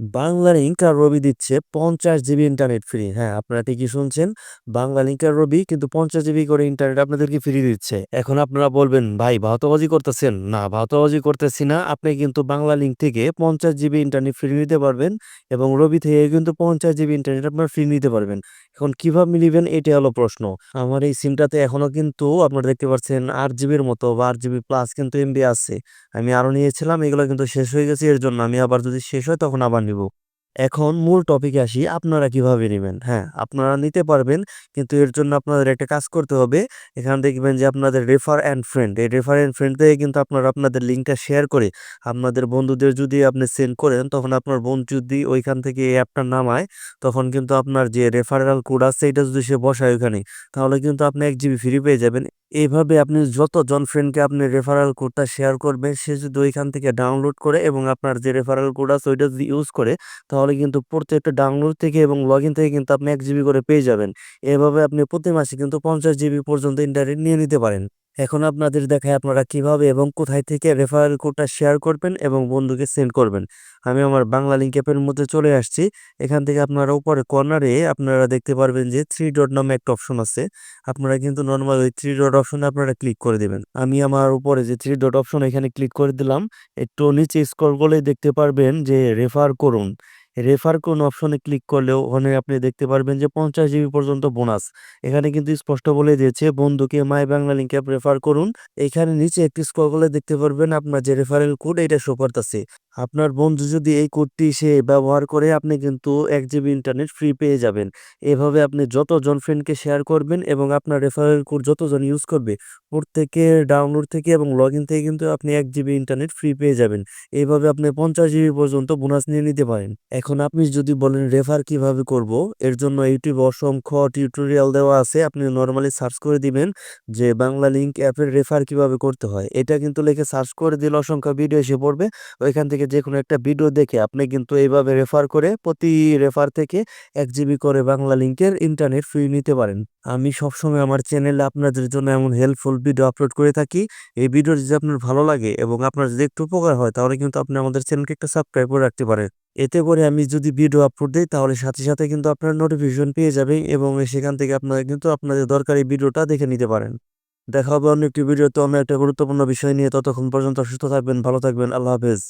বাংলালিংক আর রবি দিচ্ছে ৫০ GB internet free. হ্যাঁ, আপনারা ঠিকই শুনছেন। বাংলালিংক আর রবি কিন্তু ৫০ জিবি করে ইন্টারনেট আপনাদেরকে ফ্রি দিচ্ছে। এখন আপনারা বলবেন, "ভাই ভাওতাবাজি করতেছেন?" না, ভাওতাবাজি করতেছি না। আপনি কিন্তু বাংলা লিঙ্ক থেকে ৫০ জিবি ইন্টারনেট ফ্রি নিতে পারবেন এবং রবি থেকে কিন্তু ৫০ জিবি ইন্টারনেট আপনারা ফ্রি নিতে পারবেন। এখন কীভাবে নিবেন এটাই হলো প্রশ্ন। আমার এই সিমটাতে এখনও কিন্তু আপনারা দেখতে পাচ্ছেন আট জিবির মতো বা আট জিবি প্লাস কিন্তু এমবি আছে। আমি আরও নিয়েছিলাম এগুলো কিন্তু শেষ হয়ে গেছে এর জন্য আমি আবার যদি শেষ হয় তখন আবার নিব। এখন মূল টপিকে আসি আপনারা কীভাবে নেবেন হ্যাঁ, আপনারা নিতে পারবেন কিন্তু এর জন্য আপনাদের একটা কাজ করতে হবে। এখানে দেখবেন যে আপনাদের রেফার অ্যান্ড ফ্রেন্ড, এই রেফার অ্যান্ড ফ্রেন্ড থেকে কিন্তু আপনারা আপনাদের লিঙ্কটা শেয়ার করে আপনাদের বন্ধুদের যদি আপনি সেন্ড করেন তখন আপনার বন্ধু যদি ওইখান থেকে এই অ্যাপটা নামায় তখন কিন্তু আপনার যে রেফারেল কোড আছে এটা যদি সে বসায় ওইখানে তাহলে কিন্তু আপনি এক জিবি ফ্রি পেয়ে যাবেন। এইভাবে আপনি যত জন ফ্রেন্ডকে আপনি রেফারেল কোডটা শেয়ার করবেন, সে যদি ওইখান থেকে ডাউনলোড করে এবং আপনার যে রেফারেল কোড আছে ওইটা যদি ইউজ করে, তাহলে কিন্তু প্রত্যেকটা ডাউনলোড থেকে এবং লগ ইন থেকে কিন্তু আপনি এক জিবি করে পেয়ে যাবেন। এভাবে আপনি প্রতি মাসে কিন্তু ৫০ জিবি পর্যন্ত ইন্টারনেট নিয়ে নিতে পারেন। এখন আপনাদের দেখায় আপনারা কীভাবে এবং কোথায় থেকে রেফারেল কোডটা শেয়ার করবেন এবং বন্ধুকে সেন্ড করবেন। আমি আমার বাংলালিংক অ্যাপের মধ্যে চলে আসছি। এখান থেকে আপনারা উপরে কর্নারে আপনারা দেখতে পারবেন যে থ্রি ডট নামে একটা অপশন আছে। আপনারা কিন্তু নর্মাল ওই থ্রি ডট অপশনে আপনারা ক্লিক করে দেবেন আমি আমার উপরে যে থ্রি ডট অপশন এখানে ক্লিক করে দিলাম। একটু নিচে স্ক্রল করলেই দেখতে পারবেন যে রেফার করুন। রেফার কোন অপশনে ক্লিক করলেও ওখানে আপনি দেখতে পারবেন যে ৫০ জিবি পর্যন্ত বোনাস। এখানে কিন্তু স্পষ্ট বলে দিয়েছে, বন্ধুকে মাই বাংলালিংক অ্যাপ রেফার করুন। এখানে নিচে একটি স্ক্রল করলে দেখতে পারবেন আপনার যে রেফারেল কোড এটা শো করতেছে। আপনার বন্ধু যদি এই কোডটি সে ব্যবহার করে, আপনি কিন্তু এক জিবি ইন্টারনেট ফ্রি পেয়ে যাবেন। এভাবে আপনি যতজন ফ্রেন্ডকে শেয়ার করবেন এবং আপনার রেফারেল কোড যতজন ইউজ করবে, প্রত্যেকের ডাউনলোড থেকে এবং লগ ইন থেকে কিন্তু আপনি এক জিবি ইন্টারনেট ফ্রি পেয়ে যাবেন। এভাবে আপনি ৫০ জিবি পর্যন্ত বোনাস নিয়ে নিতে পারেন। এখন আপনি যদি বলেন রেফার কীভাবে করব? এর জন্য ইউটিউবে অসংখ্য টিউটোরিয়াল দেওয়া আছে। আপনি নর্মালি সার্চ করে দিবেন যে বাংলা লিঙ্ক অ্যাপের রেফার কীভাবে করতে হয়। এটা কিন্তু লেখে সার্চ করে দিলে অসংখ্য ভিডিও এসে পড়বে। ওইখান থেকে যেকোনো একটা ভিডিও দেখে আপনি কিন্তু এইভাবে রেফার করে প্রতি রেফার থেকে এক জিবি করে বাংলালিংকের ইন্টারনেট ফ্রি নিতে পারেন। আমি সবসময় আমার চ্যানেলে আপনাদের জন্য এমন হেল্পফুল ভিডিও আপলোড করে থাকি। এই ভিডিও যদি আপনার ভালো লাগে এবং আপনার যদি একটু উপকার হয় তাহলে কিন্তু আপনি আমাদের চ্যানেলকে একটা সাবস্ক্রাইব করে রাখতে পারেন। এতে করে আমি যদি ভিডিও আপলোড দিই তাহলে সাথে, সাথে কিন্তু আপনার নোটিফিকেশন পেয়ে যাবেন এবং সেখান থেকে আপনারা কিন্তু আপনাদের দরকারি ভিডিওটা দেখে নিতে পারেন। দেখা হবে অন্য একটি ভিডিওতে অন্য একটা গুরুত্বপূর্ণ বিষয় নিয়ে ততক্ষণ পর্যন্ত সুস্থ থাকবেন, ভালো থাকবেন। আল্লাহ হাফেজ।